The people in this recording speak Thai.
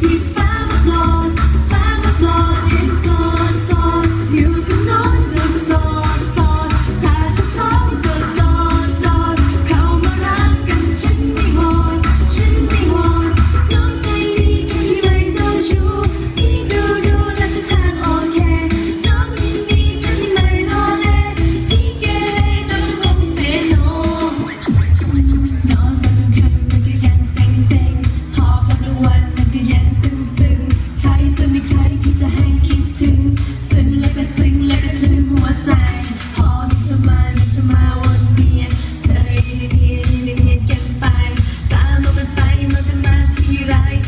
Twenty-five. ที่ไร